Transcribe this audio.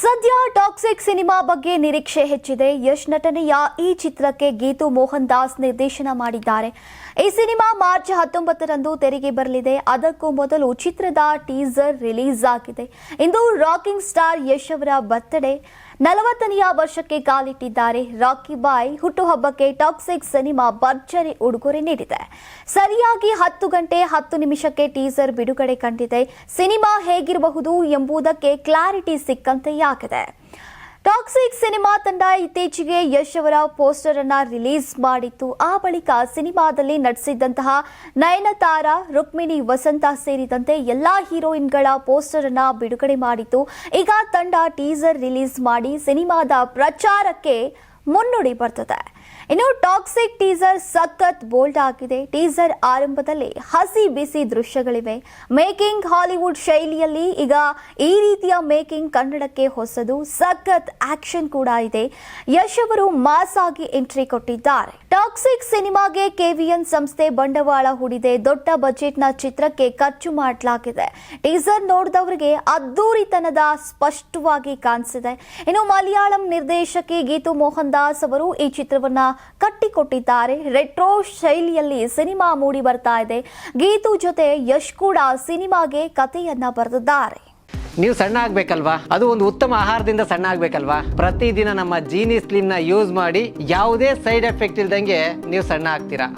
ಸದ್ಯ toxic cinema ಬಗ್ಗೆ ನಿರೀಕ್ಷೆ ಹೆಚ್ಚಿದೆ. ಯಶ್ ನಟನೆಯ ಈ ಚಿತ್ರಕ್ಕೆ ಗೀತು ಮೋಹನ್ ದಾಸ್ ನಿರ್ದೇಶನ ಮಾಡಿದ್ದಾರೆ. ಈ ಸಿನಿಮಾ ಮಾರ್ಚ್ ಹತ್ತೊಂಬತ್ತರಂದು ತೆರೆಗೆ ಬರಲಿದೆ. ಅದಕ್ಕೂ ಮೊದಲು ಚಿತ್ರದ ಟೀಸರ್ ರಿಲೀಸ್ ಆಗಿದೆ. ಇಂದು ರಾಕಿಂಗ್ ಸ್ಟಾರ್ ಯಶ್ ಅವರ ಬರ್ತ್ಡೇ ನಲವತ್ತನೆಯ ವರ್ಷಕ್ಕೆ ಕಾಲಿಟ್ಟಿದ್ದಾರೆ. ರಾಕಿ ಬಾಯ್ ಹುಟ್ಟುಹಬ್ಬಕ್ಕೆ ಟಾಕ್ಸಿಕ್ ಸಿನಿಮಾ ಭರ್ಜರಿ ಉಡುಗೊರೆ ನೀಡಿದೆ. ಸರಿಯಾಗಿ ಹತ್ತು ಗಂಟೆ ಹತ್ತು ನಿಮಿಷಕ್ಕೆ ಟೀಸರ್ ಬಿಡುಗಡೆ ಕಂಡಿದೆ. ಸಿನಿಮಾ ಹೇಗಿರಬಹುದು ಎಂಬುದಕ್ಕೆ ಕ್ಲಾರಿಟಿ ಸಿಕ್ಕಂತೆಯಾಗಿದೆ. ಟಾಕ್ಸಿಕ್ ಸಿನಿಮಾ ತಂಡ ಇತ್ತೀಚೆಗೆ ಯಶ್ ಅವರ ಪೋಸ್ಟರ್ ಅನ್ನ ರಿಲೀಸ್ ಮಾಡಿತ್ತು. ಆ ಬಳಿಕ ಸಿನಿಮಾದಲ್ಲಿ ನಟಿಸಿದ್ದಂತಹ ನಯನತಾರ, ರುಕ್ಮಿಣಿ, ವಸಂತ ಸೇರಿದಂತೆ ಎಲ್ಲಾ ಹೀರೋಯಿನ್ಗಳ ಪೋಸ್ಟರ್ ಅನ್ನ ಬಿಡುಗಡೆ ಮಾಡಿತ್ತು. ಈಗ ತಂಡ ಟೀಸರ್ ರಿಲೀಸ್ ಮಾಡಿ ಸಿನಿಮಾದ ಪ್ರಚಾರಕ್ಕೆ ಮುನ್ನುಡಿ ಬರ್ತದೆ. ಇನ್ನು ಟಾಕ್ಸಿಕ್ ಟೀಸರ್ ಸಖತ್ ಬೋಲ್ಡ್ ಆಗಿದೆ. ಟೀಸರ್ ಆರಂಭದಲ್ಲಿ ಹಸಿ ಬಿಸಿ ದೃಶ್ಯಗಳಿವೆ. ಮೇಕಿಂಗ್ ಹಾಲಿವುಡ್ ಶೈಲಿಯಲ್ಲಿ ಈಗ ಈ ರೀತಿಯ ಮೇಕಿಂಗ್ ಕನ್ನಡಕ್ಕೆ ಹೊಸದು, ಸಖತ್ ಆಕ್ಷನ್ ಕೂಡ ಇದೆ. ಯಶ್ ಅವರು ಮಾಸ್ ಆಗಿ ಎಂಟ್ರಿ ಕೊಟ್ಟಿದ್ದಾರೆ. ಟಾಕ್ಸಿಕ್ ಸಿನಿಮಾಗೆ ಕೆವಿಎನ್ ಸಂಸ್ಥೆ ಬಂಡವಾಳ ಹೂಡಿದೆ. ದೊಡ್ಡ ಬಜೆಟ್ನ ಚಿತ್ರಕ್ಕೆ ಖರ್ಚು ಮಾಡಲಾಗಿದೆ. ಟೀಸರ್ ನೋಡಿದವರಿಗೆ ಅದ್ದೂರಿತನದ ಸ್ಪಷ್ಟವಾಗಿ ಕಾಣಿಸಿದೆ. ಇನ್ನು ಮಲಯಾಳಂ ನಿರ್ದೇಶಕಿ ಗೀತು ಮೋಹನ್ ದಾಸ್ ಅವರು ಈ ಚಿತ್ರವನ್ನ ಕಟ್ಟಿಕೊಟ್ಟಿದ್ದಾರೆ. ರೆಟ್ರೋ ಶೈಲಿಯಲ್ಲಿ ಸಿನಿಮಾ ಮೂಡಿ ಬರ್ತಾ ಇದೆ. ಗೀತು ಜೊತೆ ಯಶ್ ಕೂಡ ಸಿನಿಮಾಗೆ ಕಥೆಯನ್ನ ಬರೆದಿದ್ದಾರೆ. ನೀವು ಸಣ್ಣ ಆಗ್ಬೇಕಲ್ವಾ? ಅದು ಒಂದು ಉತ್ತಮ ಆಹಾರದಿಂದ ಸಣ್ಣ ಆಗ್ಬೇಕಲ್ವಾ? ಪ್ರತಿದಿನ ನಮ್ಮ ಜೀನಿ ಸ್ಲಿಮ್ನ ಯೂಸ್ ಮಾಡಿ ಯಾವುದೇ ಸೈಡ್ ಎಫೆಕ್ಟ್ ಇಲ್ದಂಗೆ ನೀವು ಸಣ್ಣ ಆಗ್ತೀರಾ?